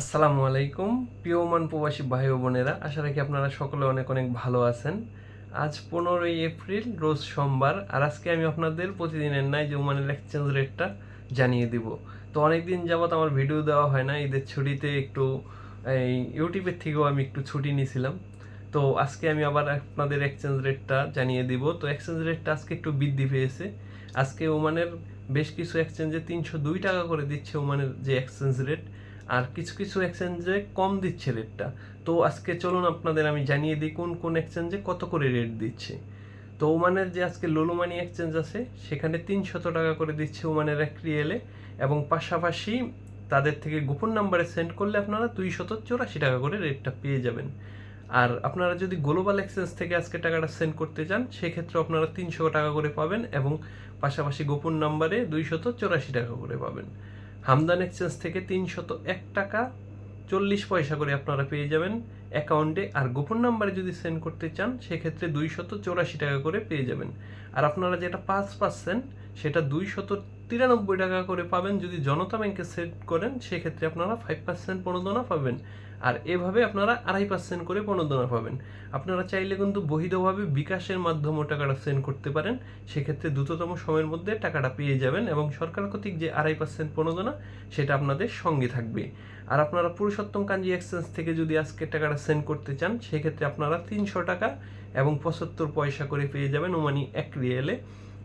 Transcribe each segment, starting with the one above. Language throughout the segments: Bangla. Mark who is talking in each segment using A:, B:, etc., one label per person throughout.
A: আসসালামু আলাইকুম, প্রিয় ওমান প্রবাসী ভাই ও বোনেরা। আশা রাখি আপনারা সকলে অনেক অনেক ভালো আছেন। আজ পনেরোই এপ্রিল, রোজ সোমবার, আর আজকে আমি আপনাদের প্রতিদিনের নাই যে ওমানের এক্সচেঞ্জ রেটটা জানিয়ে দিব। তো অনেক দিন যাবত আমার ভিডিও দেওয়া হয় না, ঈদের ছুটিতে একটু, এই ইউটিউবের থেকেও আমি একটু ছুটি নিয়েছিলাম। তো আজকে আমি আবার আপনাদের এক্সচেঞ্জ রেটটা জানিয়ে দিব। তো এক্সচেঞ্জ রেটটা আজকে একটু বৃদ্ধি পেয়েছে। আজকে ওমানের বেশ কিছু এক্সচেঞ্জে তিনশো দুই টাকা করে দিচ্ছে ওমানের যে এক্সচেঞ্জ রেট আর কিছু কিছু এক্সচেঞ্জে কম দিচ্ছে রেটটা তো আজকে চলুন আপনাদের আমি জানিয়ে দিই কোন কোন এক্সচেঞ্জে কত করে রেট দিচ্ছে। তো ওমানের যে আজকে লোলোমানি এক্সচেঞ্জ আছে, সেখানে তিনশত টাকা করে দিচ্ছে ওমানের এক রিয়েলে এবং পাশাপাশি তাদের থেকে গোপন নাম্বারে সেন্ড করলে আপনারা দুইশত চৌরাশি টাকা করে রেটটা পেয়ে যাবেন। আর আপনারা যদি গ্লোবাল এক্সচেঞ্জ থেকে আজকে টাকাটা সেন্ড করতে চান, সেক্ষেত্রে আপনারা তিনশো টাকা করে পাবেন এবং পাশাপাশি গোপন নাম্বারে দুইশত চৌরাশি টাকা করে পাবেন। হামদান এক্সচেঞ্জ থেকে তিনশত এক টাকা চল্লিশ পয়সা করে আপনারা পেয়ে যাবেন অ্যাকাউন্টে। আর গোপন নাম্বারে যদি সেন্ড করতে চান, সেক্ষেত্রে দুইশত চৌরাশি টাকা করে পেয়ে যাবেন। আর আপনারা যেটা পাঁচ পার্সেন্ট, সেটা দুইশত তিরানব্বই টাকা করে পাবেন যদি জনতা ব্যাংকে সেট করেন, সেক্ষেত্রে আপনারা ফাইভ পার্সেন্ট প্রণোদনা পাবেন। আর এভাবে আপনারা আড়াই পার্সেন্ট করে প্রণোদনা পাবেন। আপনারা চাইলে কিন্তু বহিরভাবে বিকাশের মাধ্যমে টাকাটা সেন্ড করতে পারেন। সেক্ষেত্রে দ্রুততম সময়ের মধ্যে টাকাটা পেয়ে যাবেন এবং সরকার কর্তৃক যে আড়াই পার্সেন্ট প্রণোদনা সেটা আপনাদের সঙ্গে থাকবে। আর আপনারা পুরুষোত্তম কাঞ্জি এক্সচেঞ্জ থেকে যদি আজকে টাকাটা সেন্ড করতে চান, সেক্ষেত্রে আপনারা তিনশো টাকা এবং পঁচাত্তর পয়সা করে পেয়ে যাবেন ওমানি এক রিয়েলে।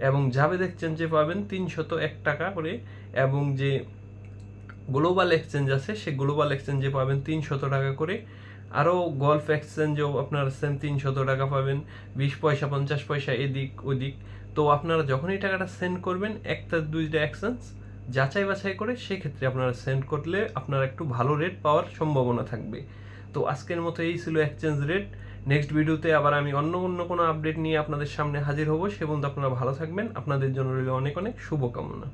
A: এবং জাভেদ এক্সচেঞ্জে পাবেন তিনশত এক টাকা করে, এবং যে গ্লোবাল এক্সচেঞ্জ আছে, সে গ্লোবাল এক্সচেঞ্জে পাবেন তিনশত টাকা করে। আরও গল্ফ এক্সচেঞ্জেও আপনারা সেম তিনশত টাকা পাবেন, বিশ পয়সা, পঞ্চাশ পয়সা, এদিক, ওদিক। তো আপনারা যখনই টাকাটা সেন্ড করবেন, একটা দুইটা এক্সচেঞ্জ যাচাই বাছাই করে, সেক্ষেত্রে আপনারা সেন্ড করলে আপনারা একটু ভালো রেট পাওয়ার সম্ভাবনা থাকবে। তো আজকের মতো এই ছিল এক্সচেঞ্জ রেট নেক্সট ভিডিওতে আবার আমি অন্য অন্য কোনো আপডেট নিয়ে আপনাদের সামনে হাজির হব। সে পর্যন্ত আপনারা ভালো থাকবেন। আপনাদের জন্য রইল অনেক অনেক শুভকামনা।